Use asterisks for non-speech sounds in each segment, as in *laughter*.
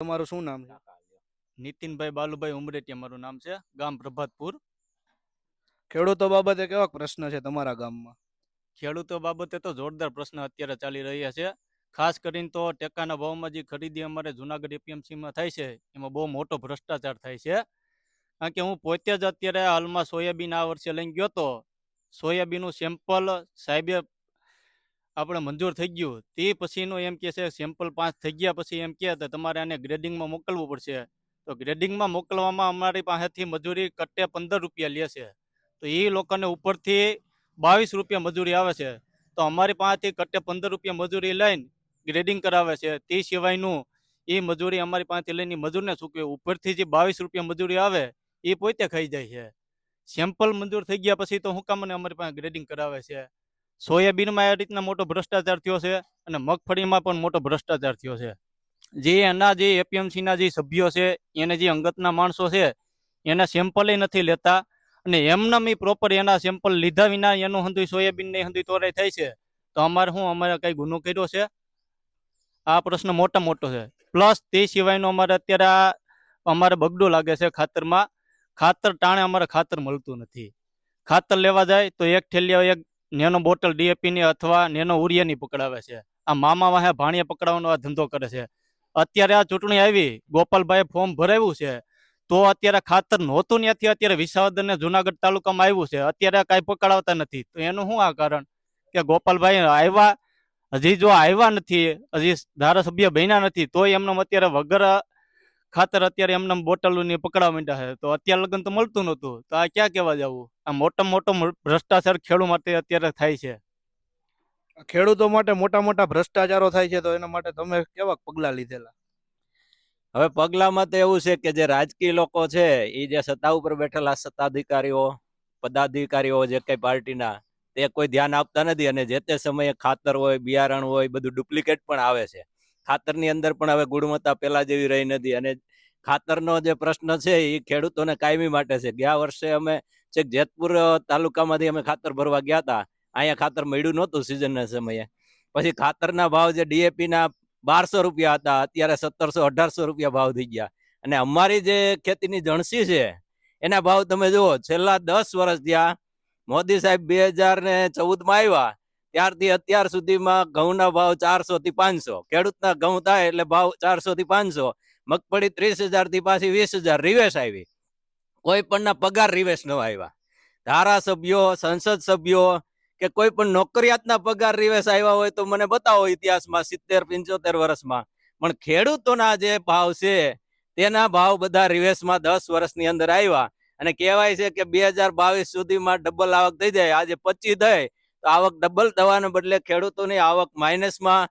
તમારું શું નામ છે? નીતિનભાઈ બાલુભાઈ ઉમરેટિયા મારું નામ છે. ગામ પ્રભાતપુર. ખેડૂતો બાબતે કેવા પ્રશ્ન છે તમારા ગામમાં? ખેડૂતો બાબતે તો જોરદાર પ્રશ્ન અત્યારે ચાલી રહ્યા છે. ખાસ કરીને તો ટેકાના ભાવમાં જે ખરીદી અમારે જુનાગઢ એપીએમસીમાં થાય છે એમાં બહુ મોટો ભ્રષ્ટાચાર થાય છે. કારણ કે હું પોતે જ અત્યારે હાલમાં સોયાબીન આ વર્ષે લઈને ગયો તો સોયાબીનનું સેમ્પલ સાહેબે આપણે મંજૂર થઈ ગયું. તે પછીનું એમ કે છે સેમ્પલ પાંચ થઈ ગયા પછી એમ તો તમારે આને ગ્રેડિંગમાં મોકલવું પડશે. તો ગ્રેડિંગમાં મોકલવામાં અમારી પાસેથી મજૂરી કટ્ટે પંદર રૂપિયા લે છે. તો એ લોકોને ઉપરથી બાવીસ રૂપિયા મજૂરી આવે છે. તો અમારી પાસેથી કટ્ટે પંદર રૂપિયા મજૂરી લઈને ગ્રેડિંગ કરાવે છે. તે સિવાયનું એ મજૂરી અમારી પાસેથી લઈને મજૂરને ચૂકવે ઉપરથી જે બાવીસ રૂપિયા મજૂરી આવે, એ પોતે ખાઈ જાય છે. સેમ્પલ મંજૂર થઈ ગયા પછી તો હું કામ મને અમારી પાસે ગ્રેડિંગ કરાવે છે? સોયાબીનમાં એ રીતના મોટો ભ્રષ્ટાચાર થયો છે અને મગફળીમાં પણ મોટો ભ્રષ્ટાચાર થયો છે. જે એના જે એપીએમસીના જે સભ્યો છે, એને જે અંગતના માણસો છે, એના સેમ્પલે નથી લેતા અને એમનામ પ્રોપર એના સેમ્પલ લીધા વિના એનું હંધુય સોયાબીન ને હંધુય તોરાઈ થાય છે. તો અમારે શું, અમારે કઈ ગુનો કર્યો છે? આ પ્રશ્ન મોટા મોટો છે. પ્લસ તે સિવાયનો અમારે અત્યારે અમારે બગડો લાગે છે ખાતરમાં. ખાતર ટાણે અમારે ખાતર મળતું નથી. ખાતર લેવા જાય તો એક ઠેલિયા એક નેનો બોટલ ડીએપી ની અથવા નેનો ઉરિયાની પકડાવે છે. આ મામા વાહે ભાણિયા પકડાવવાનો આ ધંધો કરે છે. અત્યારે આ ચૂંટણી આવી ગોપાલભાઈ ફોર્મ ભરાવ્યું છે, તો અત્યારે ખાતર નહોતું ત્યાંથી અત્યારે વિસાવદર ને જુનાગઢ તાલુકામાં આવ્યું છે. અત્યારે કાંઈ પકડાવતા નથી. તો એનું શું આ કારણ? કે ગોપાલભાઈ આવ્યા, હજી જો આવ્યા નથી, હજી ધારાસભ્ય બન્યા નથી, તોય એમનો અત્યારે વગર ખાતર અત્યારે એમને બોટલો ની પકડાવા માંડ્યા છે. તો અત્યારે લગ્ન તો મળતું નહોતું. તો આ ક્યાં કહેવા જવું? આ મોટો મોટો ભ્રષ્ટાચાર ખેડૂત માટે અત્યારે થાય છે. ખેડૂતો માટે મોટા મોટા ભ્રષ્ટાચારો થાય છે તો એના માટે તમે કેવા પગલા લીધેલા? હવે પગલામાં તો એવું છે કે જે રાજકીય લોકો છે એ જે સત્તા ઉપર બેઠેલા સત્તાધિકારીઓ પદાધિકારીઓ જે કઈ પાર્ટીના તે કોઈ ધ્યાન આપતા નથી અને જે તે સમયે ખાતર હોય બિયારણ હોય બધું ડુપ્લિકેટ પણ આવે છે. ખાતરની અંદર પણ હવે ગુણવત્તા પેલા જેવી રહી નથી અને ખાતરનો જે પ્રશ્ન છે એ ખેડૂતોને કાયમી માટે છે. ગયા વર્ષે અમે છેક જેતપુર તાલુકામાંથી અમે ખાતર ભરવા ગયા હતા અહીંયા ખાતર મળ્યું નહોતું સિઝનના સમયે. પછી ખાતરના ભાવ જે ડીએપીના બારસો રૂપિયા હતા, અત્યારે સત્તરસો, અઢારસો રૂપિયા ભાવ થઈ ગયા. અને અમારી જે ખેતીની જણસી છે, એના ભાવ તમે જુઓ, છેલ્લા દસ વર્ષ ત્યાં મોદી સાહેબ બે હજાર ને ચૌદમાં આવ્યા, ત્યારથી અત્યાર સુધીમાં ઘઉંના ભાવ ચારસો થી પાંચસો. ખેડૂતના ઘઉં થાય એટલે ભાવ ચારસો થી પાંચસો. મગફળી ત્રીસ હજારથી પાછી વીસ હજાર રિવેશ આવી. કોઈ પણ પગાર રિવેશ ન આવ્યા. ધારાસભ્યો, સંસદ સભ્યો કે કોઈ પણ નોકરિયાતના પગાર રિવેશ આવ્યા હોય તો મને બતાવો ઇતિહાસમાં સિત્તેર, પંચોતેર વર્ષમાં. પણ ખેડૂતોના જે ભાવ છે, તેના ભાવ બધા રિવેશમાં દસ વર્ષની અંદર આવ્યા. અને કહેવાય છે કે બે હજાર બાવીસ સુધીમાં ડબલ આવક થઈ જાય. આજે પચી થઈ, તો આવક ડબલ થવાને બદલે ખેડૂતોની આવક માઇનસમાં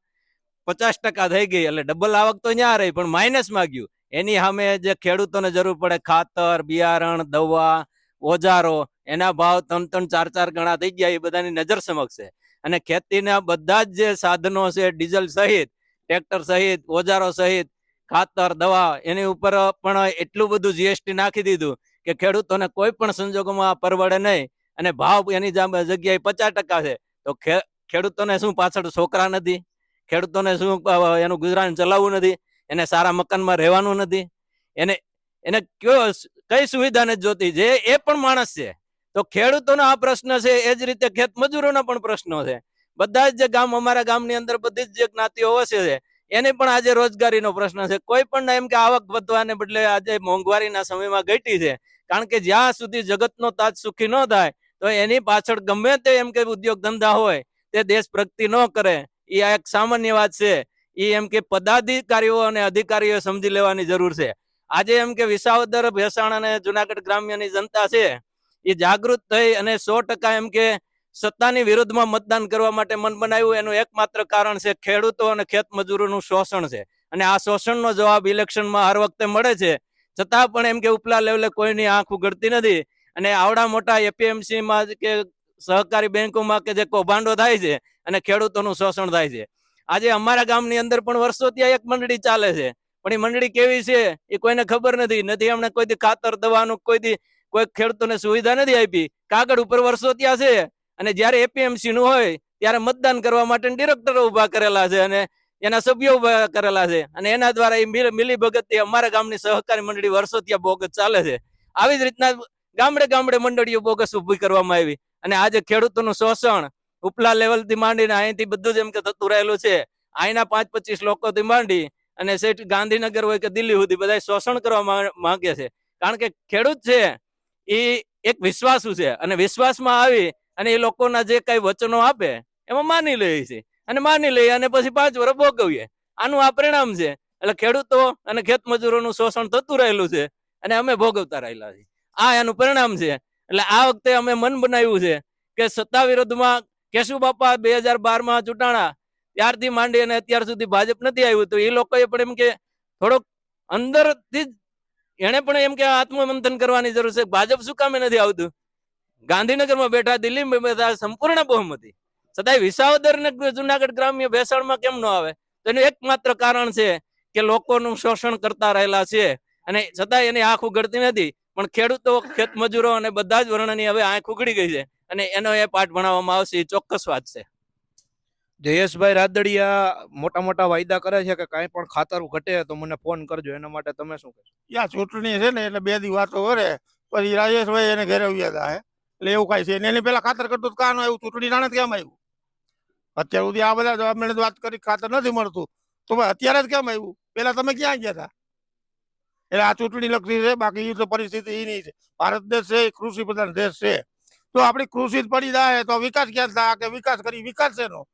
પચાસ ટકા થઈ ગઈ, એટલે ડબલ આવક તો ત્યાં રહી, પણ માઇનસમાં ગયું એની સામે જે ખેડૂતોને જરૂર પડે ખાતર, બિયારણ, દવા, ઓજારો, એના ભાવ ત્રણ ત્રણ ચાર ચાર ગણા થઈ ગયા, એ બધાની નજર સમક્ષ છે. અને ખેતીના બધા જ જે સાધનો છે, ડીઝલ સહિત, ટ્રેક્ટર સહિત, ઓજારો સહિત, ખાતર, દવા, એની ઉપર પણ એટલું બધું જીએસટી નાખી દીધું કે ખેડૂતોને કોઈ પણ સંજોગોમાં પરવડે નહીં અને ભાવ એની જગ્યાએ પચાસ ટકા છે. તો ખેડૂતોને શું પાછળ છોકરા નથી? ખેડૂતોને શું એનું ગુજરાન ચલાવવું નથી, એને સારા મકાનમાં રહેવાનું નથી. એને એને કયો કઈ સુવિધા જોતી? જે એ પણ માણસ છે. તો ખેડૂતોનો આ પ્રશ્ન છે, એ જ રીતે ખેત મજૂરોના પણ પ્રશ્નો છે. બધા જ જે ગામ, અમારા ગામની અંદર બધી જ જે જ્ઞાતિઓ વસે છે, એને પણ આજે રોજગારીનો પ્રશ્ન છે. કોઈ પણ એમ કે આવક વધવાને બદલે આજે મોંઘવારીના સમયમાં ઘટી છે, કારણ કે જ્યાં સુધી જગતનો તાજ સુખી ન થાય, તો એની પાછળ ગમે તે એમ કે ઉદ્યોગ ધંધા હોય, તે દેશ પ્રગતિ ન કરે. એ આ એક સામાન્ય વાત છે. એ એમ કે પદાધિકારીઓ અને અધિકારીઓ સમજી લેવાની જરૂર છે. આજે એમ કે વિસાવદર ભેસાણ અને જુનાગઢ ગ્રામ્યની જનતા છે એ જાગૃત થઈ અને સો ટકા એમ કે સત્તાની વિરુદ્ધમાં મતદાન કરવા માટે મન બનાવ્યું. એનું એકમાત્ર કારણ છે ખેડૂતો અને ખેત મજૂરોનું શોષણ છે. અને આ શોષણનો જવાબ ઇલેક્શનમાં હર વખતે મળે છે. છતાં પણ એમ કે ઉપલા લેવલે કોઈની આંખ ઉઘડતી નથી. અને આવડા મોટા એપીએમસીમાં કે સહકારી બેંકોમાં કે જે કૌભાંડો થાય છે અને ખેડૂતોનું શોષણ થાય છે. આજે અમારા ગામની અંદર પણ વર્ષોથી ત્યાં એક મંડળી ચાલે છે. પણ એ મંડળી કેવી છે એ કોઈને ખબર નથી. નથી એમણે કોઈથી ખાતર દવાનું, કોઈથી કોઈ ખેડૂતોને સુવિધા નથી આપી. કાગળ ઉપર વર્ષો ત્યાં છે અને જ્યારે એપીએમસી નું હોય ત્યારે મતદાન કરવા માટે ડિરેક્ટરો ઊભા કરેલા છે અને એના સભ્યો ઊભા કરેલા છે. અને એના દ્વારા એ મિલ- ભગતથી અમારા ગામની સહકારી મંડળી વર્ષો ત્યાં બોગસ ચાલે છે. આવી જ રીતના ગામડે ગામડે મંડળીઓ બોગસ ઊભી કરવામાં આવી. અને આજે ખેડૂતોનું શોષણ ઉપલા લેવલથી માંડીને અહીંથી બધું જ એમ કે થતું રહેલું છે. અહીંના પાંચ પચીસ લોકોથી માંડી અને સેઠ ગાંધીનગર હોય કે દિલ્હી સુધી બધા શોષણ કરવા માંગે છે. કારણ કે ખેડૂત છે એ એક વિશ્વાસુ છે અને વિશ્વાસમાં આવી અને એ લોકોના જે કઈ વચનો આપે એમાં માની લઈએ છે. અને માની લઈએ અને પછી પાંચ વર્ષ ભોગવીએ. આનું આ પરિણામ છે. એટલે ખેડૂતો અને ખેત મજૂરોનું શોષણ થતું રહેલું છે અને અમે ભોગવતા રહેલા છીએ. આ એનું પરિણામ છે. એટલે આ વખતે અમે મન બનાવ્યું છે કે સત્તા વિરોધમાં કેશુ બાપા બે હજાર બારમાં ચૂંટાણા, ત્યારથી માંડી અને અત્યાર સુધી ભાજપ નથી આવ્યું. તો એ લોકોએ પણ એમ કે થોડોક અંદરથી જ એને પણ એમ કે આત્મમંથન કરવાની જરૂર છે. ભાજપ શું કામે નથી આવતું? ગાંધીનગરમાં બેઠા દિલ્હીમાં બેઠા સંપૂર્ણ બહુમતી. છતાંય વિસાવદર ને જુનાગઢ ગ્રામ્ય ભેસાણમાં કેમ ન આવે? તો એનું એકમાત્ર કારણ છે કે લોકોનું શોષણ કરતા રહેલા છે અને છતાંય એની આંખ ઉઘડતી નથી. પણ ખેડૂતો ખેત મજૂરો અને બધા જ વર્ણની હવે આંખ ઉગડી ગઈ છે. અને એનો એ પાઠ ભણાવવામાં આવશે એ ચોક્કસ વાત છે. જયેશભાઈ રાદડિયા મોટા મોટા વાયદા કરે છે કે કાંઈ પણ ખાતર ઘટે તો મને ફોન કરજો એના માટે તમે શું કહેશો? યા ચૂંટણી છે ને એટલે બે દી વાતો કરે પછી રાજેશભાઈ એને ઘેરે આવ્યા હતા એટલે એવું કાંઈ છે એની પેલા ખાતર કરતું તો કાનું આવ્યું ચૂંટણી જાણે કેમ આવ્યું? અત્યાર સુધી આ બધા જવાબ અમે વાત કરી ખાતર નથી મળતું. તો ભાઈ અત્યારે જ કેમ આવ્યું? પેલા તમે ક્યાં ગયા હતા? એટલે આ ચૂંટણી લગતી છે, બાકી તો પરિસ્થિતિ એ નહીં છે. ભારત દેશ છે, એ કૃષિ પ્રધાન દેશ છે. તો આપણી કૃષિ જ પડી જાય, તો વિકાસ ક્યાં થાય? કે વિકાસ કરી વિકાસ એનો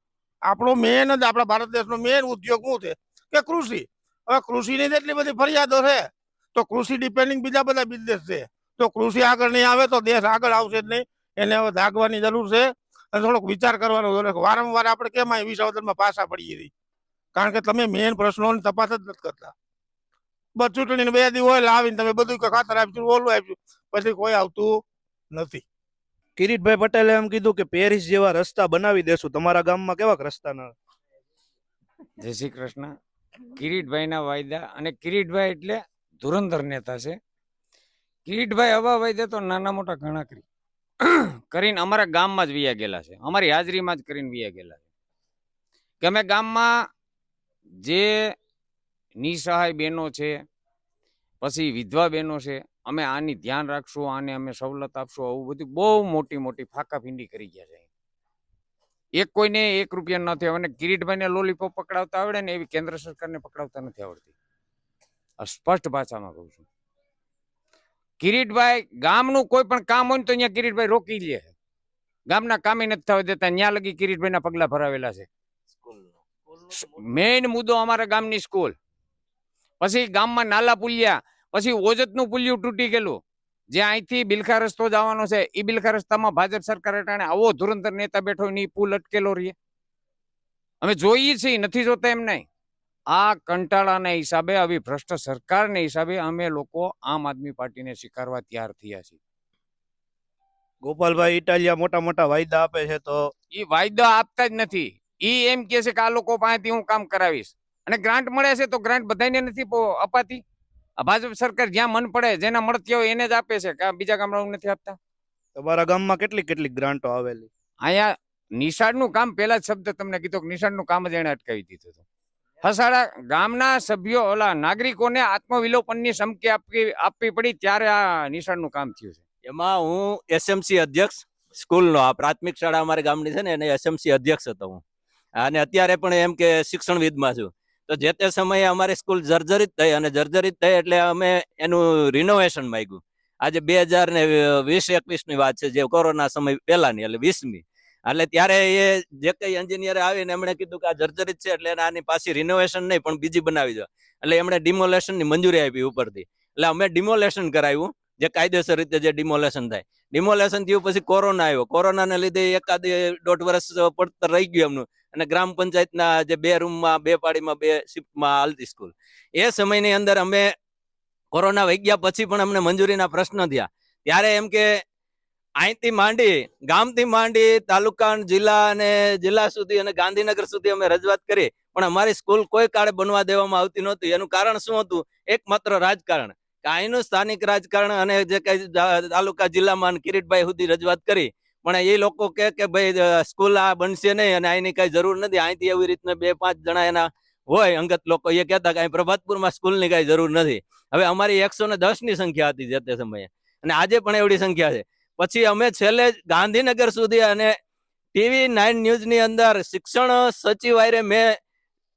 આપણો મેન જ, આપણા ભારત દેશનો મેન ઉદ્યોગ શું છે? કે કૃષિ. હવે કૃષિની જ એટલી બધી ફરિયાદો છે. તો કૃષિ ડિપેન્ડિંગ બીજા બધા બિઝનેસ છે. તો કૃષિ આગળ નહીં આવે તો દેશ આગળ આવશે જ નહીં. એને હવે જાગવાની જરૂર છે. અને થોડોક વિચાર કરવાનો જરૂર વારંવાર આપણે કેમ અહીં વિસાવદરમાં પાછા પડીએ છીએ? કારણ કે તમે મેઇન પ્રશ્નોની તપાસ જ નથી કરતા. બસ ચૂંટણીને બે દી હોય લાવીને તમે બધું કે ખાતર આપ્યું ઓલું આપ્યું પછી કોઈ આવતું નથી. કિરીટભાઈ પટેલે એમ કીધું કે પેરિસ જેવા રસ્તા બનાવી દેશું. તમારા ગામમાં કેવા રસ્તા ના જય શ્રી કૃષ્ણ. કિરીટભાઈના વાયદા અને કિરીટભાઈ એટલે ધુરંધર નેતા છે. કિરીટભાઈ હવા વાયદા તો નાના મોટા ઘણા કરી. કરીને અમારા ગામમાં જ વિયા ગયેલા છે. અમારી હાજરીમાં જ કરીને વિયા ગયેલા છે. કે અમે ગામમાં જે નિસહાય બહેનો છે પછી વિધવા બહેનો છે અમે આની ધ્યાન રાખશું આને અમે સવલત આપશું આવું બધું બહુ મોટી મોટી ફાકા ફીંડી કરી ગયા છે એક કોઈને એક રૂપિયા નથી આવે અને કિરીટભાઈને લોલીપોપ પકડાવતા આવડે ને એવી કેન્દ્ર સરકારને પકડાવતા નથી આવડતી. સ્પષ્ટ ભાષામાં કહું છું. કિરીટભાઈ ગામનું કોઈ પણ કામ હોય ને તો અહીંયા કિરીટભાઈ રોકી લે. ગામના કામે નથી થવા દેતા ત્યાં લગી કિરીટભાઈના પગલા ભરાવેલા છે. મેઇન મુદ્દો અમારા ગામની સ્કૂલ. પછી ગામમાં નાલા પુલિયા પછી ઓજતનું પુલિયું તૂટી ગયેલું. જે અહીંથી બિલખા રસ્તો જવાનો છે એ બિલખા રસ્તામાં ભાજપ સરકાર હેઠળ આવો ધુરંધર નેતા બેઠો ને પુલ અટકેલો રહીએ અમે જોઈએ છીએ નથી જોતા એમ નહીં. આ કંટાળાના હિસાબે આવી ભ્રષ્ટ સરકારને હિસાબે અમે લોકો આમ આદમી પાર્ટીને સ્વીકારવા તૈયાર થયા છીએ. ગોપાલભાઈ ઇટાલિયા મોટા મોટા વાયદા આપે છે તો? એ વાયદા આપતા જ નથી. એ એમ કે છે કે આ લોકો પાસેથી હું કામ કરાવીશ. અને ગ્રાન્ટ મળે છે તો ગ્રાન્ટ બધાને નથી અપાતી. આ ભાજપ સરકાર જ્યાં મન પડે જેના મળતી હોય એને જ આપે છે કે બીજા ગામડાઓને નથી આપતા. તમારા ગામમાં કેટલી કેટલી ગ્રાન્ટો આવેલી? અહીંયા નિશાળનું કામ પેલા જ શબ્દ તમને કીધો કે નિશાળનું કામ જ એને અટકાવી દીધું હતું. હસાડા ગામના સભ્યો ઓલા નાગરિકોને આત્મવિલોપનની સમકી આપવી આપવી પડી ત્યારે આ નિશાળનું કામ થયું છે. એમાં હું એસએમસી અધ્યક્ષ સ્કૂલનો આ પ્રાથમિક શાળા અમારા ગામની છે ને એને એસએમસી અધ્યક્ષ હતો હું. અને અત્યારે પણ એમ કે શિક્ષણવિદમાં છું. તો જે તે સમયે અમારી સ્કૂલ જર્જરિત થઈ અને જર્જરિત થઈ એટલે અમે એનું રિનોવેશન માંગ્યું. આજે બે હજાર ને વીસ એકવીસની વાત છે, જે કોરોના સમય પહેલાની, એટલે વીસમી. એટલે ત્યારે એ જે કઈ એન્જિનિયર આવીને એમણે કીધું કે આ જર્જરિત છે એટલે આની પાછી રિનોવેશન નહીં, પણ બીજી બનાવી દો. એટલે એમણે ડિમોલેશનની મંજૂરી આપી ઉપરથી. એટલે અમે ડિમોલેશન કરાવ્યું, જે કાયદેસર રીતે જે ડિમોલેશન થાય. ડિમોલેશન થયું પછી કોરોના આવ્યો. કોરોનાને લીધે એકાદ દોઢ વર્ષ પડતર રહી ગયું એમનું. અને ગ્રામ પંચાયતના જે બે રૂમમાં, બે પાડીમાં, બે શિફ્ટમાં હાલતી સ્કૂલ. એ સમયની અંદર અમે કોરોના વહી ગયા પછી પણ અમને મંજૂરીના પ્રશ્ન થયા. ત્યારે એમ કે અહીંથી માંડી, ગામથી માંડી, તાલુકા જિલ્લા અને જિલ્લા સુધી અને ગાંધીનગર સુધી અમે રજૂઆત કરી. પણ અમારી સ્કૂલ કોઈ કાળે બનવા દેવામાં આવતી નહોતી. એનું કારણ શું હતું? એકમાત્ર રાજકારણ. અહીંનું સ્થાનિક રાજકારણ અને જે કઈ તાલુકા જિલ્લામાં કિરીટભાઈ સુધી રજૂઆત કરી. પણ એ લોકો કે કે ભાઈ સ્કૂલ આ બનશે નહીં અને અહીંની કઈ જરૂર નથી. અહીંથી એવી રીતના બે પાંચ જણા એના હોય, અંગત લોકો એ કહેતા કે અહીં પ્રભાતપુરમાં સ્કૂલની કાંઈ જરૂર નથી. હવે અમારી એકસો ને દસની સંખ્યા હતી જે તે સમયે. અને આજે પણ એવડી સંખ્યા છે. પછી અમે છેલ્લે ગાંધીનગર સુધી અને ટીવી નાઇન ન્યૂઝની અંદર શિક્ષણ સચિવ આરે મેં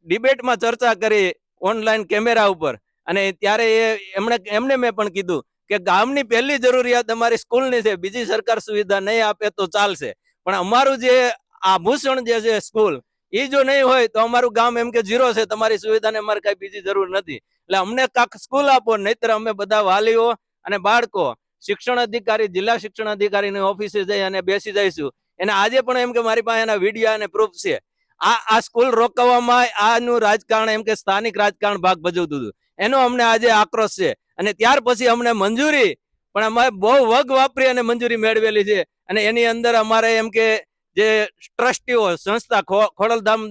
ડિબેટમાં ચર્ચા કરી ઓનલાઈન કેમેરા ઉપર. અને ત્યારે એ એમણે, એમને મેં પણ કીધું કે ગામની પહેલી જરૂરિયાત અમારી સ્કૂલની છે, બીજી સરકાર સુવિધા નહીં આપે તો ચાલશે. પણ અમારું જે આભૂષણ જે છે સ્કૂલ એ જો નહીં હોય તો અમારું ગામ એમ કે જીરો છે, તમારી સુવિધાને અમારે કઈ બીજી જરૂર નથી. એટલે અમને કાંક સ્કૂલ આપો, નહીતર અમે બધા વાલીઓ અને બાળકો શિક્ષણ અધિકારી, જિલ્લા શિક્ષણ અધિકારીની ઓફિસે જઈ અને બેસી જઈશું. એને આજે પણ એમ કે મારી પાસે એના વીડિયો અને પ્રૂફ છે. આ આ સ્કૂલ રોકવામાં આનું રાજકારણ, એમ કે સ્થાનિક રાજકારણ ભાગ ભજવતું હતું. એનો અમને આજે આક્રોશ છે. અને ત્યાર પછી અમને મંજૂરી, પણ અમે બહુ વગ વાપરી અને મંજૂરી મેળવેલી છે. અને એની અંદર અમારે એમ કે જે ટ્રસ્ટીઓ, સંસ્થા ખોડલધામ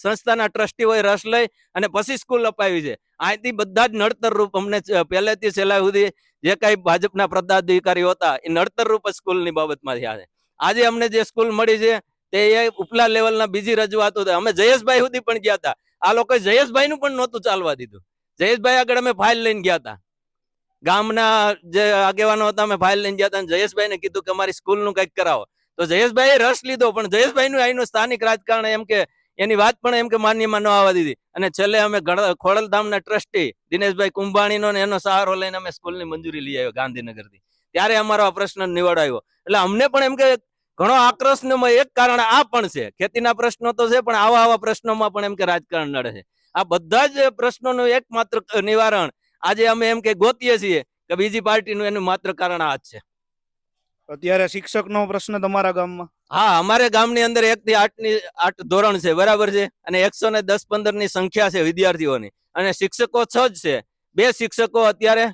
સંસ્થાના ટ્રસ્ટીઓએ રસ લઈ અને પછી સ્કૂલ અપાવી છે. અહીંથી બધા જ નડતર રૂપ અમને પહેલેથી છેલ્લા સુધી જે કઈ ભાજપના પદાધિકારીઓ હતા, એ નડતર રૂપ સ્કૂલની બાબતમાં થયા છે. આજે અમને જે સ્કૂલ મળી છે તે ઉપલા લેવલના બીજી રજૂઆતો અમે જયેશભાઈ સુધી પણ ગયા હતા. આ લોકો જયેશભાઈ નું પણ નહોતું ચાલવા દીધું. જયેશભાઈ આગળ અમે ફાઇલ લઈને ગયા હતા. ગામના જે આગેવાનો હતા, અમે ફાઇલ લઈને ગયા હતા જયેશભાઈને કીધું કે અમારી સ્કૂલનું કંઈક કરાવો. તો જયેશભાઈએ રસ લીધો, પણ જયેશભાઈનું અહીંનું સ્થાનિક રાજકારણ એમ કે, એની વાત પણ એમ કે માન્યમાં ન આવવા દીધી. અને છેલ્લે અમે ખોડલધામના ટ્રસ્ટી દિનેશભાઈ કુંભાણીનો ને એનો સહારો લઈને અમે સ્કૂલની મંજૂરી લઈ આવ્યો ગાંધીનગરથી. ત્યારે અમારો આ પ્રશ્ન નિવડાયો એટલે અમને પણ એમ કે ઘણો આક્રોશનો એક કારણ આ પણ છે. ખેતીના પ્રશ્નો તો છે પણ આવા આવા પ્રશ્નોમાં પણ એમ કે રાજકારણ નડે છે. આ બધા જ પ્રશ્નોનું એકમાત્ર નિવારણ આજે અમે એમ કે ગોતીએ છીએ કે બીજી પાર્ટીનું એનું માત્ર કારણ આ જ છે. અત્યારે શિક્ષકનો પ્રશ્ન તમારા ગામમાં? હા અમારે ગામની અંદર એક થી આઠની આઠ ધોરણ છે બરાબર છે? અને એકસો ને દસ પંદરની સંખ્યા છે વિદ્યાર્થીઓની. અને શિક્ષકો છ જ છે. બે શિક્ષકો અત્યારે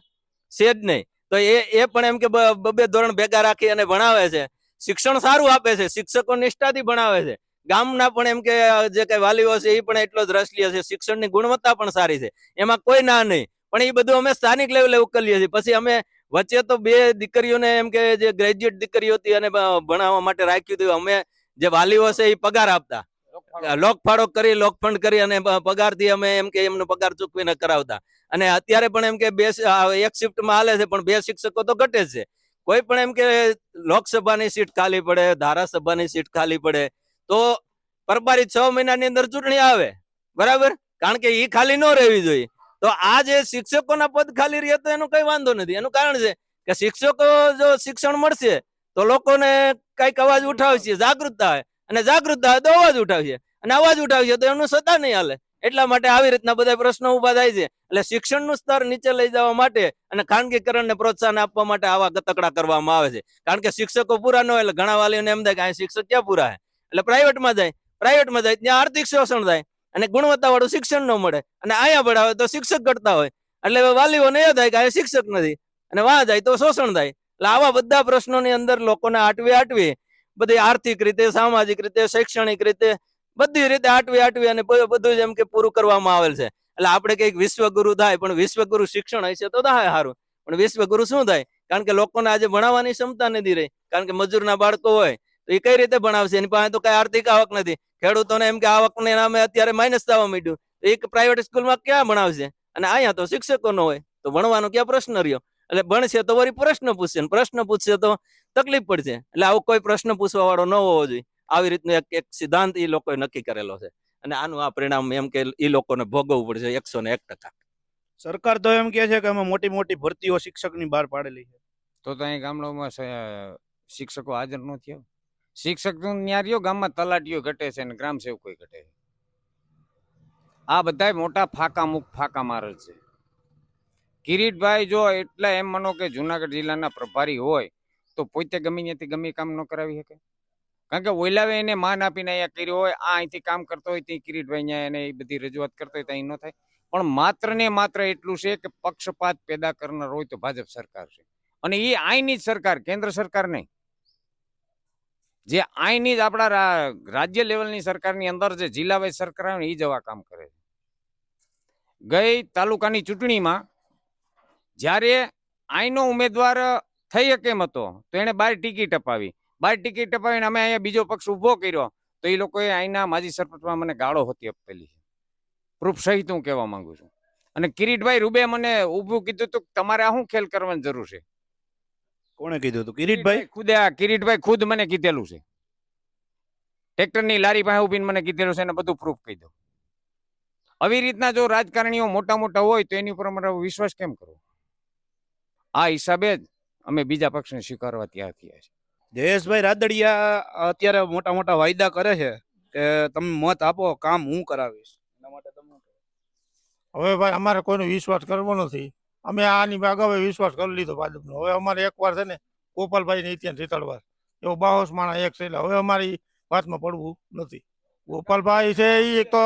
છે જ નહીં. તો એ એ પણ એમ કે બ- બબે ધોરણ ભેગા રાખી અને ભણાવે છે. શિક્ષણ સારું આપે છે શિક્ષકો નિષ્ઠાથી ભણાવે છે. ગામના પણ એમ કે જે કઈ વાલીઓ છે એ પણ એટલો જ છે. શિક્ષણની ગુણવત્તા પણ સારી છે. એમાં કોઈ ના નહીં. પણ એ બધું અમે સ્થાનિક લેવલે ઉકેલીએ છીએ. પછી અમે વચ્ચે તો બે દીકરીઓને એમ કે જે ગ્રેજ્યુએટ દીકરીઓ હતી અને ભણાવવા માટે રાખ્યું હતું. અમે જે વાલીઓ છે એ પગાર આપતા. લોકફાળો. કરી લોકફંડ કરી અને પગારથી અમે એમ કે એમનો પગાર ચૂકવીને કરાવતા. અને અત્યારે પણ એમ કે બે એક શિફ્ટમાં હાલે છે પણ બે શિક્ષકો તો ઘટે છે. કોઈ પણ એમ કે લોકસભાની સીટ ખાલી પડે, ધારાસભાની સીટ ખાલી પડે, તો પરબારી છ મહિનાની અંદર ચૂંટણી આવે. બરાબર? કારણ કે ઈ ખાલી ન રહેવી જોઈએ. તો આ જે શિક્ષકોના પદ ખાલી રહે તો એનો કઈ વાંધો નથી. એનું કારણ છે કે શિક્ષકો જો શિક્ષણ મળશે, તો લોકોને કંઈક અવાજ ઉઠાવશે, જાગૃતતા હોય અને જાગૃતતા હોય તો અવાજ ઉઠાવશે. અને અવાજ ઉઠાવશે તો એમનું સત્તા નહીં હાલે. એટલા માટે આવી રીતના બધા પ્રશ્નો ઊભા થાય છે. એટલે શિક્ષણનું સ્તર નીચે લઈ જવા માટે અને ખાનગીકરણને પ્રોત્સાહન આપવા માટે આવા ગતકડા કરવામાં આવે છે. કારણ કે શિક્ષકો પૂરા ન હોય એટલે ઘણા વાલીઓને એમ થાય કે આ શિક્ષક ક્યાં પૂરા છે? એટલે પ્રાઇવેટમાં જાય. પ્રાઇવેટમાં જાય ત્યાં આર્થિક શોષણ થાય અને ગુણવત્તાવાળું શિક્ષણ ન મળે. અને અહીંયા ભણાવે તો શિક્ષક ઘટતા હોય. એટલે વાલીઓને એ થાય કે આ શિક્ષક નથી. અને વાં જાય તો શોષણ થાય. એટલે આવા બધા પ્રશ્નોની અંદર લોકોને આટવી આટવી બધી આર્થિક રીતે, સામાજિક રીતે, શૈક્ષણિક રીતે બધી રીતે આટવી આટવી અને બધું જ એમ કે પૂરું કરવામાં આવેલ છે. એટલે આપણે કંઈક વિશ્વગુરુ થાય, પણ વિશ્વગુરુ શિક્ષણ હશે તો થાય સારું. પણ વિશ્વગુરુ શું થાય? કારણ કે લોકોને આજે ભણાવવાની ક્ષમતા નથી રહી. કારણ કે મજૂરના બાળકો હોય, તો એ કઈ રીતે ભણાવશે? એની પાસે તો કઈ આર્થિક આવક નથી. ખેડૂતોને એમ કે આવકને નામે અત્યારે માઇનસ થવા માંડ્યું. તો એક પ્રાઇવેટ સ્કૂલમાં ક્યાં ભણાવશે? અને અહીંયા તો શિક્ષકો ન હોય. તો ભણવાનો ક્યાં પ્રશ્ન રહ્યો? એટલે ભણશે તો વળી પ્રશ્ન પૂછશે. પ્રશ્ન પૂછશે તો તકલીફ પડશે. એટલે આવો કોઈ પ્રશ્ન પૂછવા વાળો ન હોવો જોઈએ. આવી રીતનો એક એક સિદ્ધાંત એ લોકોએ નક્કી કરેલો છે. અને આનું આ પરિણામ એમ કે એ લોકોને ભોગવવું પડશે એકસો ને એક ટકા. સરકાર તો એમ કે છે કે અમે મોટી મોટી ભરતીઓ શિક્ષકની બહાર પાડેલી છે. તો ત્યાં અહીં ગામડામાં શિક્ષકો હાજર ન થયો. શિક્ષક તો ન્યા ગામમાં તલાટીઓ ઘટે છે અને ગ્રામ સેવકો ઘટે છે. આ બધા મોટા ફાકા મુખ ફાકા મારે છે. કિરીટભાઈ જો એટલા એમ માનો કે જુનાગઢ જિલ્લાના પ્રભારી હોય તો પોતે ગમે ત્યાંથી ગમે કામ ન કરાવી શકે? કારણ કે ઓઈલાવે એને માન આપીને અહીંયા કર્યો હોય, આ અહીંથી કામ કરતો હોય, ત્યાં કિરીટભાઈ અહીંયા એને એ બધી રજૂઆત કરતો હોય, ત્યાં ન થાય. પણ માત્ર ને માત્ર એટલું છે કે પક્ષપાત પેદા કરનાર હોય તો ભાજપ સરકાર છે. અને એ આઈની જ સરકાર, કેન્દ્ર સરકાર નહીં. જે આઈની જ આપણા રાજ્ય લેવલની સરકારની અંદર જે જિલ્લા સરકાર આવે ને એ જવા કામ કરે છે. ગઈ તાલુકાની ચૂંટણીમાં જ્યારે આઈનો ઉમેદવાર થઈ શકે એમ હતો, તો એને બાર ટિકિટ અપાવી. બાર ટિકિટ અપાવીને અમે અહીંયા બીજો પક્ષ ઊભો કર્યો તો એ લોકોએ અહીંના માજી સરપંચમાં મને ગાળો હોતી આપેલી છે. પ્રૂફ સહિત હું કહેવા માંગુ છું. અને કિરીટભાઈ રૂબે મને ઊભું કીધું તું તમારે આ શું ખેલ કરવાની જરૂર છે? કોણે કીધું હતું? કિરીટભાઈ? ખુદે આ કિરીટભાઈ ખુદ મને કીધેલું છે. ટ્રેક્ટરની લારી પાસે ઉભીને મને કીધેલું છે અને બધું પ્રૂફ કહી દઉં. આવી રીતના જો રાજકારણીઓ મોટા મોટા હોય તો એની ઉપર અમારો વિશ્વાસ કેમ કરવો? આ હિસાબે જ અમે બીજા પક્ષને સ્વીકારવા ત્યાં થયા છે જયેશભાઈ રાદડિયા અત્યારે મોટા મોટા વાયદા કરે છે કે તમે મત આપો કામ હું કરાવીશ. એના માટે તમે હવે ભાઈ અમારે કોઈનો વિશ્વાસ કરવો નથી. અમે આની અગાઉ વિશ્વાસ કરી લીધો ભાજપનો. હવે અમારે એકવાર છે ને ગોપાલભાઈ ને ઇતિહાસ રીતળવાર એવો બાહોશ માણસ એક છે એટલે હવે અમારી વાતમાં પડવું નથી. ગોપાલભાઈ છે એ એક તો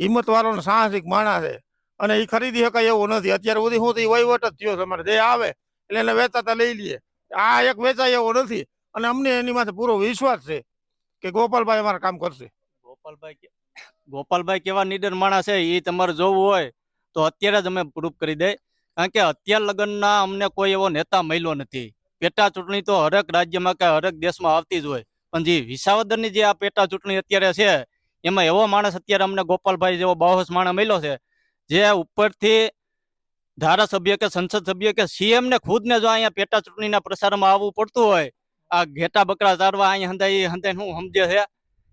હિંમત વાળો ને સાહસિક માણસ છે. અને એ ખરીદી શકાય એવું નથી. અત્યારે સુધી શું તો વહીવટ જ થયો છે. અમારે જે આવે એટલે એને વેચાતા લઈ લઈએ. આ એક વેચાય એવો નથી. અને અમને એની માથે પૂરો વિશ્વાસ છે કે ગોપાલભાઈ અમારા કામ કરશે. ગોપાલભાઈ ગોપાલભાઈ કેવા નીડર માણસ છે એ તમારે જોવું હોય તો અત્યારે જ અમે પ્રૂફ કરી દે. કારણ કે અત્યાર લગ્નના અમને કોઈ એવો નેતા મળ્યો નથી. પેટા ચૂંટણી તો હરેક રાજ્યમાં કે હરેક દેશમાં આવતી જ હોય. પણ જે વિસાવદરની જે આ પેટા ચૂંટણી અત્યારે છે, એમાં એવો માણસ અત્યારે અમને ગોપાલભાઈ જેવો બાહોશ માણસ મળ્યો છે, જે ઉપરથી ધારાસભ્ય કે સંસદ સભ્ય કે સીએમ ને ખુદ ને જો અહીંયા પેટા ચૂંટણીના પ્રસારમાં આવવું પડતું હોય, આ ઘેટા બકરા ચારવા અહીંયા હંધાઈ હંધાઈ હું સમજે છે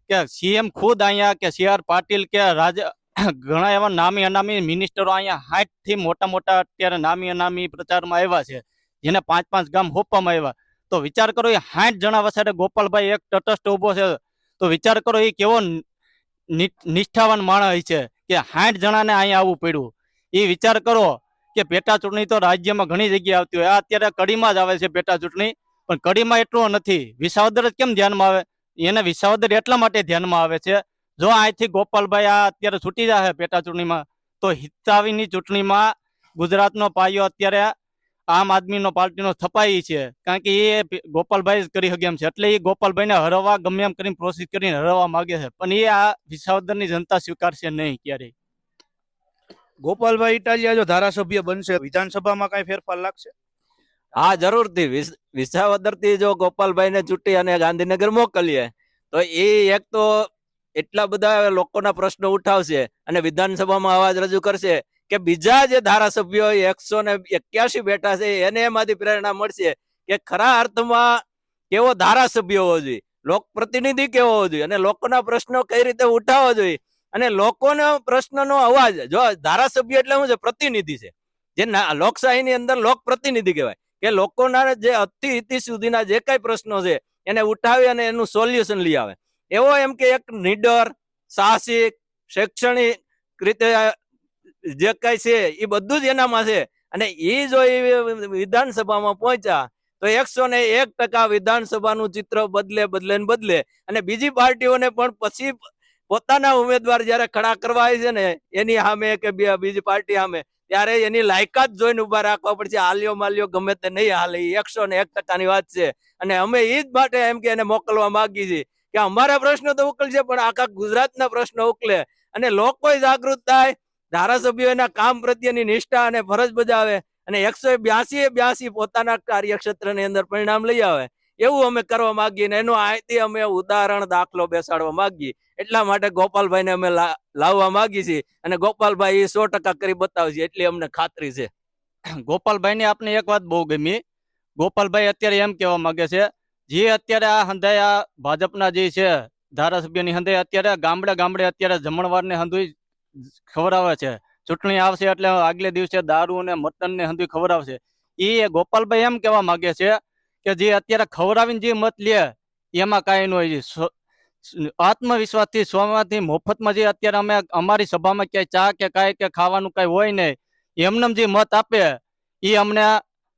કે સીએમ ખુદ અહીંયા કે સી પાટીલ કે રાજ *coughs* ઘણા એવા નામી અનામી મિનિસ્ટરો અહીંયા હાઈટથી મોટા મોટા અત્યારે નામી અનામી પ્રચારમાં આવ્યા છે, જેને પાંચ પાંચ ગામ હોપવામાં આવ્યા. તો વિચાર કરો, એ સાઠ જણા વસાડે ગોપાલભાઈ એક તટસ્થ ઊભો છે, તો વિચાર કરો, એ કેવો નિષ્ઠાવાન માણસ છે કે સાઠ જણાને અહીંયા આવવું પડ્યું. એ વિચાર કરો કે પેટા ચૂંટણી તો રાજ્યમાં ઘણી જગ્યાએ આવતી હોય. આ અત્યારે કડીમાં જ આવે છે પેટા ચૂંટણી. પણ કડીમાં એટલું નથી. વિસાવદર જ કેમ ધ્યાનમાં આવે? એને વિસાવદર એટલા માટે ધ્યાનમાં આવે છે. જો અહીંથી ગોપાલભાઈ આ અત્યારે છૂટી જશે પેટા ચૂંટણીમાં, તો હિતાવીની ચૂંટણીમાં ગુજરાતનો પાયો અત્યારે આમ આદમીનો પાર્ટીનો થપાઈ છે. કારણ કે એ ગોપાલભાઈ જ કરી શકે છે. એટલે એ ગોપાલભાઈને હરવા ગમે એમ કરીને પ્રોસેસ કરીને હરવા માગે છે. પણ એ આ વિસાવદરની જનતા સ્વીકારશે નહીં ક્યારેય. ગોપાલભાઈ ઇટાલિયા જો ધારાસભ્ય બનશે, વિધાનસભામાં કઈ ફેરફાર લાગશે? હા, જરૂરથી. વિસ- વિસાવદરથી જો ગોપાલભાઈને ચૂંટી અને ગાંધીનગર મોકલીએ, તો એ એક તો એટલા બધા લોકોના પ્રશ્નો ઉઠાવશે અને વિધાનસભામાં અવાજ રજૂ કરશે કે બીજા જે ધારાસભ્યો એકસો ને એક્યાસી બેઠા છે, એને એમાંથી પ્રેરણા મળશે કે ખરા અર્થમાં કેવો ધારાસભ્ય હોવો જોઈએ લોક પ્રતિનિધિ કેવો હોવો જોઈએ અને લોકોના પ્રશ્નો કઈ રીતે ઉઠાવવા જોઈએ અને લોકોના પ્રશ્નનો અવાજ, જો ધારાસભ્ય એટલે શું છે? પ્રતિનિધિ છે. જે લોકશાહીની અંદર લોક પ્રતિનિધિ કહેવાય. કે લોકોના જે અતિ ઇતિ સુધીના જે કઈ પ્રશ્નો છે, એને ઉઠાવી અને એનું સોલ્યુશન લઈ આવે. એવો એમ કે એક નીડર, સાહસિક, શૈક્ષણિક રીતે જે કઈ છે એ બધું જ એનામાં છે. અને એ જો એ વિધાનસભામાં પહોંચ્યા, તો એકસો ને એક ટકા વિધાનસભાનું ચિત્ર બદલે બદલે બદલે. અને બીજી પાર્ટીઓને પણ પછી પોતાના ઉમેદવાર જયારે ખડા કરવા છે ને, એની સામે કે બીજી પાર્ટી સામે, ત્યારે એની લાયકાત જોઈને ઊભા રાખવા પડશે. આલ્યો માલ્યો ગમે તે નહીં હાલે એકસો ને એક ટકાની વાત છે. અને અમે એ જ માટે એમ કે એને મોકલવા માંગી છીએ કે અમારા પ્રશ્નો તો ઉકલશે, પણ આખા ગુજરાતના પ્રશ્નો ઉકલે. અને લોકો જાગૃત થાય, ધારાસભ્યો એના કામ પ્રત્યેની નિષ્ઠા અને ફરજ બજાવે અને એકસો બ્યાસી બ્યાસી પોતાના કાર્યક્ષેત્રની અંદર પરિણામ લઈ આવે. એવું અમે કરવા માંગીએ એનું અહીંથી અમે ઉદાહરણ દાખલો બેસાડવા માંગીએ. એટલા માટે ગોપાલભાઈને અમે લાવવા માંગીએ છીએ અને ગોપાલભાઈ સો ટકા કરી બતાવશે એટલી અમને ખાતરી છે. *coughs* ગોપાલભાઈને આપને એક વાત બહુ ગમી. ગોપાલભાઈ અત્યારે એમ કહેવા માંગે છે, જે અત્યારે આ હંધાય આ ભાજપના જે છે ધારાસભ્યની હંધાય અત્યારે ગામડે ગામડે અત્યારે જમણવારને હંધુઈ ખવડાવે છે. ચૂંટણી આવશે એટલે આગલે દિવસે દારૂ ને મટન ને હંધુઈ ખવડાવશે એ ગોપાલભાઈ એમ કહેવા માંગે છે કે જે અત્યારે ખવડાવીને જે મત લે, એમાં કાંઈ ન હોય. આત્મવિશ્વાસથી સ્વમાંથી મફતમાં જે અત્યારે અમે, અમારી સભામાં ક્યાંય ચા કે કાંઈ કે ખાવાનું કાંઈ હોય નહીં, એમનેમ જે મત આપે, એ અમને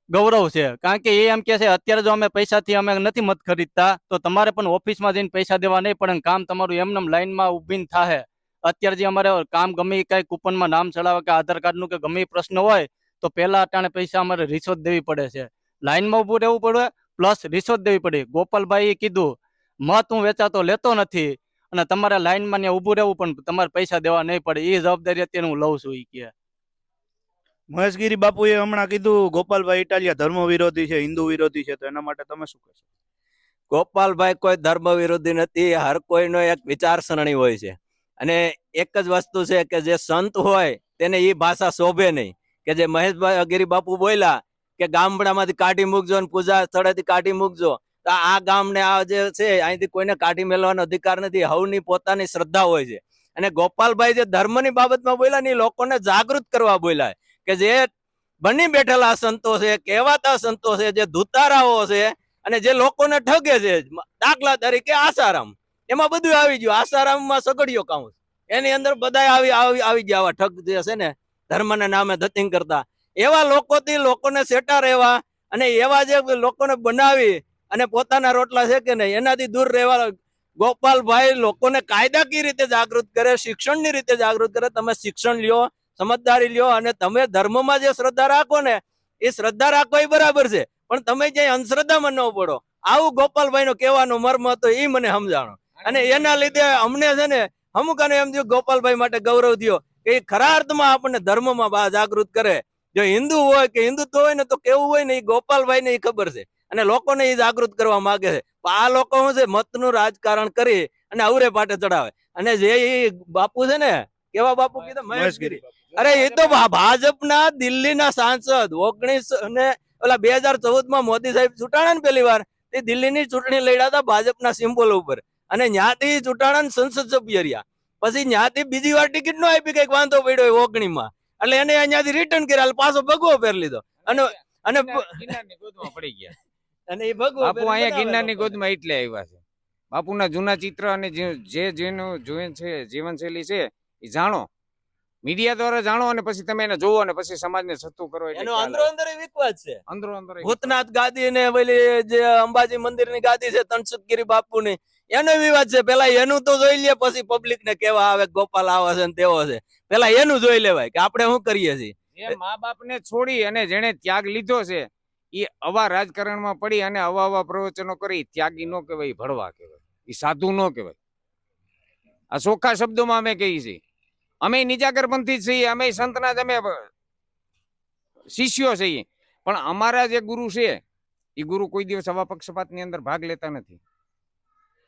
ગૌરવ છે. કારણ કે એ એમ કે છે, અત્યારે જો અમે પૈસાથી અમે નથી મત ખરીદતા, તો તમારે પણ ઓફિસમાં જઈને પૈસા દેવા નહીં પડે કામ તમારું એમને લાઈનમાં ઊભીને થાય અત્યારે જે અમારે કામ ગમે કાંઈ કૂપનમાં નામ ચડાવે કે આધાર કાર્ડનું કે ગમે પ્રશ્ન હોય, તો પહેલા અટાણે પૈસા અમારે રિશ્વત દેવી પડે છે. લાઈનમાં ઊભું રહેવું પડે પ્લસ રિશ્વત દેવી પડે. ગોપાલભાઈએ કીધું મત હું વેચાતો લેતો નથી અને તમારે લાઈનમાં ત્યાં ઊભું રહેવું પણ તમારે પૈસા દેવા નહીં પડે. એ જવાબદારી અત્યારે હું લઉં છું એ કે. મહેશગીરી બાપુએ હમણાં કીધું ગોપાલભાઈ ઇટાલિયા ધર્મ વિરોધી છે હિન્દુ વિરોધી છે. તો એના માટે તમે શું કહેશો? ગોપાલભાઈ કોઈ ધર્મ વિરોધી નથી હર કોઈનો એક વિચારસરણી હોય છે. અને એક જ વસ્તુ છે કે જે સંત હોય તેને એ ભાષા શોભે નહીં. કે જે મહેશભાઈ અગીરી બાપુ બોલ્યા કે ગામડામાંથી કાઢી મૂકજો ને પૂજા સ્થળેથી કાઢી મૂકજો. તો આ ગામને આ જે છે, અહીંથી કોઈને કાઢી મેળવાનો અધિકાર નથી. હવની પોતાની શ્રદ્ધા હોય છે. અને ગોપાલભાઈ જે ધર્મની બાબતમાં બોલ્યા ને લોકોને જાગૃત કરવા બોલ્યા કે જે બની બેઠેલા સંતો છે, કહેવાતા સંતો છે, જે ધુતારાઓ છે અને જે લોકોને ઠગે છે, દાખલા તરીકે આસારામ. એમાં બધું આવી ગયું. આસારામમાં સગડીયો કાઉન્સ એની અંદર બધા આવી આવી ગયા ઠગ જે છે ને, ધર્મના નામે ધતિંગ કરતા. એવા લોકોથી લોકોને સેટા રહેવા અને એવા જે લોકોને બનાવી અને પોતાના રોટલા છે કે નહીં, એનાથી દૂર રહેવા ગોપાલભાઈ લોકોને કાયદાકીય રીતે જાગૃત કરે, શિક્ષણની રીતે જાગૃત કરે. તમે શિક્ષણ લ્યો, સમજદારી લ્યો અને તમે ધર્મમાં જે શ્રદ્ધા રાખો ને, એ શ્રદ્ધા રાખો એ બરાબર છે. પણ તમે જે અંધશ્રદ્ધામાં ન પડો. આવું ગોપાલભાઈ નો કહેવાનો મર્મ હતો એ મને સમજાણો. અને એના લીધે અમને છે ને, અમુક અને એમ થયું, ગોપાલભાઈ માટે ગૌરવ થયો કે એ ખરા અર્થમાં આપણને ધર્મમાં જાગૃત કરે. જો હિન્દુ હોય કે હિન્દુત્વ હોય ને તો કેવું હોય ને એ ગોપાલભાઈ ને એ ખબર છે. અને લોકોને એ જાગૃત કરવા માંગે છે. આ લોકો શું છે? મતનું રાજકારણ કરી અને અવરે પાટે ચડાવે. અને જે બાપુ છે ને કેવા બાપુ કીધા? મહેશગીરી. અરે એ તો ભાજપના દિલ્હીના સાંસદ. ઓગણીસ અને ઓલા બે હજાર ચૌદમાં મોદી સાહેબ ચૂંટાણા ને પેલી વાર. એ દિલ્હીની ચૂંટણી લડ્યા હતા ભાજપના સિમ્બોલ ઉપર. અને ન્યાથી ચૂંટાણા ને સંસદ સભ્ય રહ્યા. પછી ન્યાથી બીજી વાર ટિકિટ નો આપી કંઈક વાંધો પડ્યો ઓગણી માં એટલે એને અહીંયાથી રિટર્ન કર્યા પાછો ભગવો પહેરી લીધો. અને અને પડી ગયા. *laughs* અને એ ભગવો બાપુ અહીંયા ગિરનારની ગોદમાં એટલે આવ્યા છે. બાપુના જૂના ચિત્ર અને જે જેનું જીવન છે જીવનશૈલી છે એ જાણો. મીડિયા દ્વારા જાણો અને પછી તમે એને જોવો અને પછી સમાજને સત્તુ કરો એનો અંદરો અંદર વિકવાદ છે. અંદરો અંદર ભૂતનાથ ગાદી ને પેલી જે અંબાજી મંદિરની ગાદી છે તનસુખગીરી બાપુ ની એનો વિવાદ છે. પેલા એનું તો જોઈ લે, પછી પબ્લિક ને કેવા આવે ગોપાલ આવે છે ને તેવો છે. પેલા એનું જોઈ લેવાય કે આપણે શું કરીએ છીએ? મા બાપ ને છોડી અને જેને ત્યાગ લીધો છે એ આવા રાજકારણમાં પડી અને આવા આવા પ્રવચનો કરી ત્યાગી નો કહેવાય ભળવા કહેવાય એ સાધુ નો કહેવાય. આ ચોખ્ખા શબ્દોમાં અમે કહીએ છીએ. અમે નિજાગરપંથી છીએ, અમે સંતના જ અમે શિષ્યો છીએ. પણ અમારા જે ગુરુ છે એ ગુરુ કોઈ દિવસ આવા પક્ષપાતની અંદર ભાગ લેતા નથી.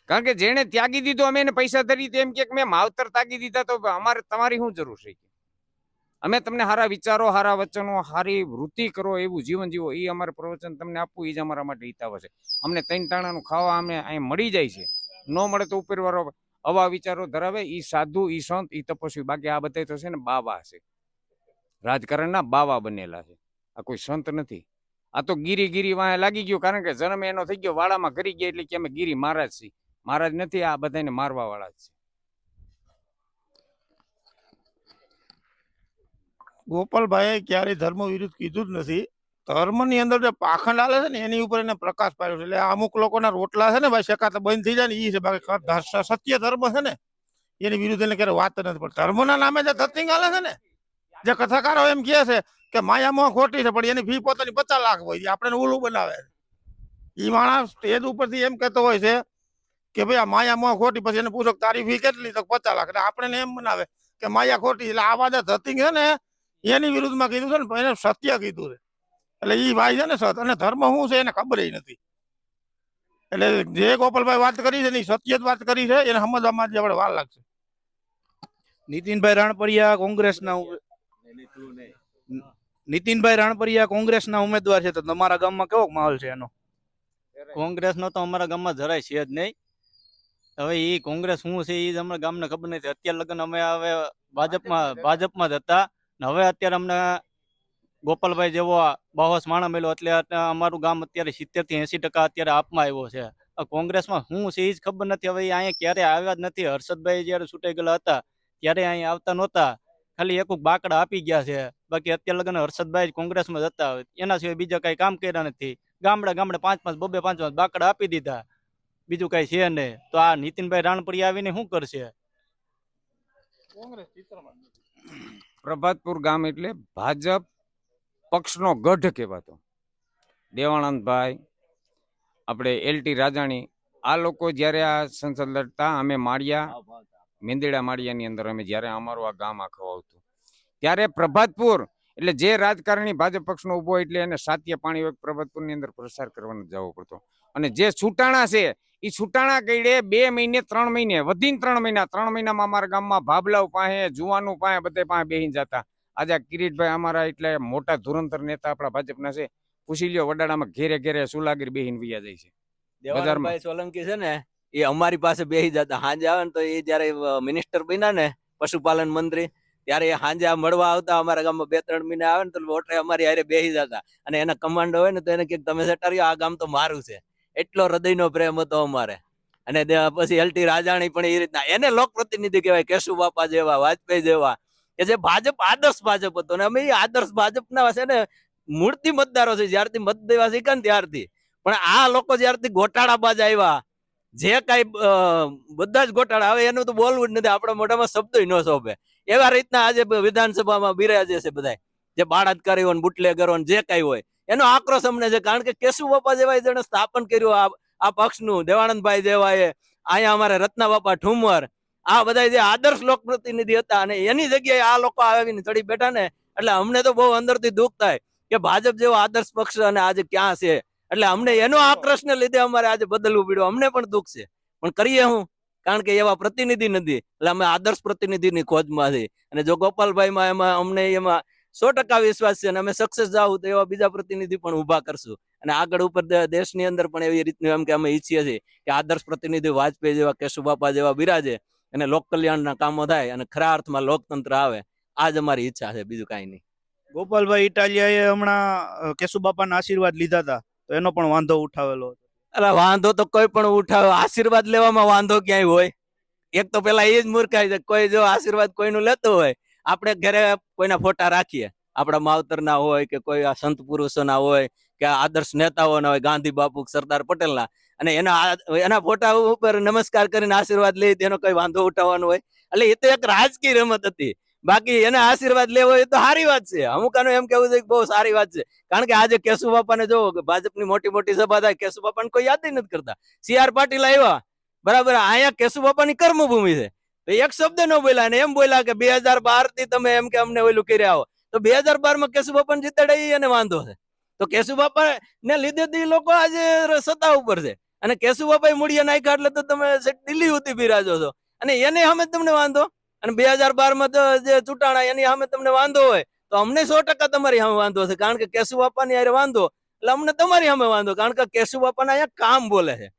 કારણ કે જેણે ત્યાગી દીધો, અમે પૈસા ધરી તો એમ કે મેં માવતર તાગી દીધા તો અમારે તમારી શું જરૂર છે? અમે તમને સારા વિચારો સારા વચનો સારી વૃત્તિ કરો, એવું જીવન જીવો એ અમારે પ્રવચન તમને આપવું એ જ અમારા માટે હિતાવ છે. અમને ત્રણ ટાણાનું ખાવા અમે અહીં મળી જાય છે. ન મળે તો ઉપરવાળો આવા વિચારો ધરાવે એ સાધુ એ સંત એ તપસ્વી, બાકી આ બધા તો છે ને બાવા છે. રાજકારણના બાવા બનેલા છે. આ કોઈ સંત નથી. આ તો ગીરી ગીરી વાંહે લાગી ગયું, કારણ કે જન્મ એનો થઈ ગયો વાળામાં કરી ગયા એટલે કે અમે ગીરી મહારાજ છીએ. મહારાજ નથી, આ બધાને મારવા વાળા છે. ગોપાલભાઈએ ક્યારેય ધર્મ વિરુદ્ધ કીધું જ નથી. ધર્મની અંદર જે પાખંડ આલે છે ને, એની ઉપર એને પ્રકાશ પાડ્યો છે. એટલે અમુક લોકોના રોટલા છે ને, ભાઈ શેકાતા બંધ થઈ જાય ને એ છે. બાકી સત્ય ધર્મ છે ને, એની વિરુદ્ધ એને ક્યારે વાત નથી પણ ધર્મના નામે જે ધતિંગ આલે છે ને, જે કથાકારો એમ કહે છે કે માયામાં ખોટી છે, પણ એની ફી પોતાની પચાસ લાખ હોય છે. આપણે ઓલું બનાવે એ માણસ સ્ટેજ ઉપરથી એમ કહેતો હોય છે કે ભાઈ આ માયામાં ખોટી પછી એને પૂછો કે તારી ફી કેટલી? તો પચાસ લાખ. એટલે આપણે એમ બનાવે કે માયા ખોટી એટલે આ વાત થતી છે ને એની વિરુદ્ધમાં કીધું છે ને એને સત્ય કીધું છે. એટલે એ ભાઈ છે ને સત અને ધર્મ શું છે એને ખબર નથી. એટલે જે ગોપાલભાઈ વાત કરી છે ને સત્ય જ વાત કરી છે એને સમજવામાં જ આપણે વાર લાગશે. નીતિનભાઈ રાણપરિયા કોંગ્રેસના નીતિનભાઈ રાણપરિયા કોંગ્રેસના ઉમેદવાર છે તો તમારા ગામમાં કેવો માહોલ છે એનો? કોંગ્રેસ નો તો અમારા ગામમાં જરાય છે જ નહીં. હવે એ કોંગ્રેસ શું છે એ અમને ગામને ખબર નથી. અત્યારે લગન અમે હવે ભાજપમાં ભાજપમાં જ હતા. ને હવે અત્યારે અમને ગોપાલભાઈ જેવો બાહોશ માણા મળ્યો એટલે અમારું ગામ અત્યારે સિત્તેરથી એસી ટકા અત્યારે આપમાં આવ્યો છે. કોંગ્રેસમાં શું છે એ જ ખબર નથી. હવે અહીંયા ક્યારે આવ્યા જ નથી. હર્ષદભાઈ જયારે છૂટાઈ ગયેલા હતા ત્યારે અહીંયા આવતા નહોતા. ખાલી એક બાકડા આપી ગયા છે. બાકી અત્યારે લગન હર્ષદભાઈ કોંગ્રેસમાં જ હતા. એના સિવાય બીજા કઈ કામ કર્યા નથી. ગામડે ગામડે પાંચ પાંચ બબે પાંચ પાંચ બાકડા આપી દીધા. બીજું કઈ છે નહીં. તો આ નીતિનભાઈ રાણપરી આવીને શું કરશે? પ્રભાતપુર ગામ એટલે ભાજપ પક્ષનો ગઢ કહેવાતો. દેવાનંદભાઈ આપણે એલટી રાજાણી આ લોકો જ્યારે આ સંસદ લડતા અમે માળિયા મેંદીડા માળિયાની અંદર અમે જ્યારે અમારું આ ગામ આખું આવતું. ત્યારે પ્રભાતપુર એટલે જે રાજકારણી ભાજપ પક્ષનો ઊભો એટલે એને સાત્ય પાણી પ્રભાતપુરની અંદર પ્રસાર કરવાનો જવો પડતો. અને જે છૂટાણા છે એ છૂટાણા કઈડે બે મહિને ત્રણ મહિને વધીને ત્રણ મહિના ત્રણ મહિનામાં અમારા ગામમાં ભાભલાવ પાસે જુવાનું પાસે બધે પાસે બેહીને જતા. આજે કિરીટભાઈ અમારા એટલે મોટા ધુરંધર નેતા આપણા ભાજપના છે. પૂછી લ્યો વડાડામાં ઘેરે ઘેરે સુલાગીર બેહીને વૈયા જાય છે. દેવાભાઈ સોલંકી છે ને એ અમારી પાસે બેહી જતા. હાંજે આવે ને તો એ જયારે મિનિસ્ટર બન્યા ને પશુપાલન મંત્રી ત્યારે એ હાંજે મળવા આવતા અમારા ગામમાં બે ત્રણ મહિના આવે ને તો વોટરે અમારી હારે બેસી જતા. અને એના કમાન્ડો હોય ને તો એને કે તમે સટાર્યો આ ગામ તો મારું છે. એટલો હૃદયનો પ્રેમ હતો અમારે. અને પછી એલટી રાજાણી પણ એ રીતના, એને લોક પ્રતિનિધિ કહેવાય, કેશુ બાપા જેવા, વાજપેયી જેવા, કે જે ભાજપ, આદર્શ ભાજપ હતો. ને અમે એ આદર્શ ભાજપના છે ને, મૂળથી મતદારો છે જ્યારથી મત દેવા શીખ્યા ને ત્યારથી. પણ આ લોકો જ્યારથી ગોટાળાબાજ આવ્યા, જે કઈ બધા જ ગોટાળા, હવે એનું તો બોલવું જ નથી, આપણા મોઢામાં શબ્દ ન શોભે. એવા રીતના આજે વિધાનસભામાં બિરાજે છે બધા જે બાળાત્કારીઓ ને બુટલેગરો જે કઈ હોય એનો આક્રોશ અમને છે, કારણ કે કેશુ બાપા જેવા જેને સ્થાપન કર્યું, આ પક્ષનું, દેવાનંદભાઈ જેવા એ અહીંયા અમારે રત્ના બાપા ઠુમર, આ બધા જે આદર્શ લોક પ્રતિનિધિ હતા અને એની જગ્યાએ આ લોકો આવીને ચડી બેઠા ને, એટલે અમને તો બહુ અંદરથી દુઃખ થાય કે ભાજપ જેવો આદર્શ પક્ષ અને આજે ક્યાં છે? એટલે અમને એનો આક્રોશને લીધે અમારે આજે બદલવું પડ્યું, અમને પણ દુઃખ છે. પણ કરીએ હું, કારણ કે એવા પ્રતિનિધિ નથી, એટલે અમે આદર્શ પ્રતિનિધિની ખોજમાં છીએ. અને જો ગોપાલભાઈમાં એમાં અમને એમાં સો ટકા વિશ્વાસ છે અને અમે સક્સેસ જાવ તો એવા બીજા પ્રતિનિધિ પણ ઊભા કરશું. અને આગળ ઉપર દેશની અંદર પણ એવી રીતનું એમ કે અમે ઈચ્છીએ છીએ કે આદર્શ પ્રતિનિધિ વાજપેયી જેવા કેશુબાપા જેવા બિરાજે અને લોક કલ્યાણના કામો થાય અને ખરા અર્થમાં લોકતંત્ર આવે. આ જ અમારી ઈચ્છા છે બીજું કાંઈ નહીં. ગોપાલભાઈ ઇટાલિયાએ હમણાં કેશુબાપાના આશીર્વાદ લીધા હતા તો એનો પણ વાંધો ઉઠાવેલો અરે વાંધો તો કોઈ પણ ઉઠાવે. આશીર્વાદ લેવામાં વાંધો ક્યાંય હોય? એક તો પેલા એ જ મૂર્ખાય છે કોઈ જો આશીર્વાદ કોઈનું લેતો હોય આપણે ઘરે કોઈના ફોટા રાખીએ. આપણા માવતરના હોય કે કોઈ સંત પુરુષોના હોય કે આદર્શ નેતાઓના હોય, ગાંધી બાપુ, સરદાર પટેલના. અને એના એના ફોટા ઉપર નમસ્કાર કરીને આશીર્વાદ લઈ તેનો કોઈ વાંધો ઉઠાવવાનો હોય. એટલે એ તો એક રાજકીય રમત હતી. બાકી એને આશીર્વાદ લેવો એ તો સારી વાત છે. અમુક આનું એમ કેવું છે કે બહુ સારી વાત છે. કારણ કે આજે કેશુ બાપાને જો ભાજપની મોટી મોટી સભા થાય, કેશુ બાપાને કોઈ યાદ નથી કરતા. સી આર પાટીલ આવ્યા. બરાબર અહીંયા કેશુ બાપાની કર્મભૂમિ છે. એક શબ્દ ન બોલ્યા અને એમ બોલ્યા કે બે હજાર બારથી તમે એમ કે અમને ઓલું કર્યા આવો તો બે હજાર બારમાં કેશુ બાપાને જીતાડે એને વાંધો છે. તો કેશુ બાપા ને લીધે લોકો આજે સત્તા ઉપર છે. અને કેશુબાપાએ બાપા મૂળિયા નાખ્યા એટલે તો તમે દિલ્હી સુધી બિરાજો છો. અને એને સામે તમને વાંધો? અને બે હજાર બારમાં તો જે ચૂંટાણા એની સામે તમને વાંધો હોય, તો અમને સો ટકા તમારી સામે વાંધો છે. કારણ કે કેશુબાપાની બાપાની હારે વાંધો. એટલે અમને તમારી સામે વાંધો. કારણ કે કેશુ બાપાના અહીંયા કામ બોલે છે.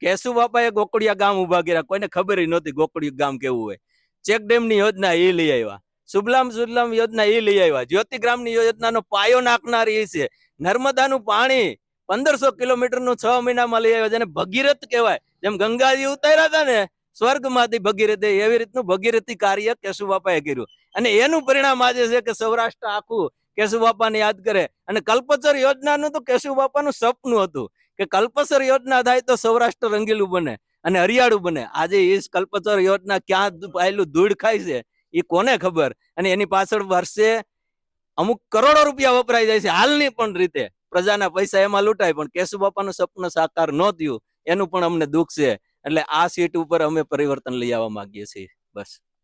કેશુ બાપાએ ગોકળિયા ગામ ઊભા કર્યા? કોઈને ખબર નહોતી ગોકળિયું ગામ કેવું હોય. ચેકની યોજના એ લઈ આવ્યા. સુબલામ સુજલામ યોજના એ લઈ આવ્યા. જ્યોતિગ્રામની યોજનાનો પાયો નાખનાર એ છે. નર્મદાનું પાણી પંદરસો કિલોમીટરનું છ મહિનામાં લઈ આવ્યા. જેને ભગીરથ કહેવાય. જેમ ગંગાજી ઉતાર્યા હતા ને, સ્વર્ગમાંથી ભગીરથ એવી રીતનું ભગીરથી કાર્ય કેશુ બાપાએ કર્યું. અને એનું પરિણામ આજે છે કે સૌરાષ્ટ્ર આખું કેશુ બાપાને યાદ કરે. અને કલ્પચર યોજનાનું તો કેશુ બાપાનું સપનું હતું. કે કલ્પસર યોજના થાય તો સૌરાષ્ટ્ર રંગીલું બને અને હરિયાળું બને. આજે એ કલ્પચર યોજના ક્યાં પાયેલું ધૂળ ખાય છે એ કોને ખબર? અને એની પાછળ વર્ષે અમુક કરોડો રૂપિયા વપરાઈ જાય છે હાલની પણ રીતે. પ્રજાના પૈસા એમાં લૂંટાય, પણ કેશુ બાપાનું સપનું સાકાર ન થયું. એનું પણ અમને દુઃખ છે. એટલે આ સીટ ઉપર અમે પરિવર્તન લઈ આવવા માંગીએ છીએ. બસ.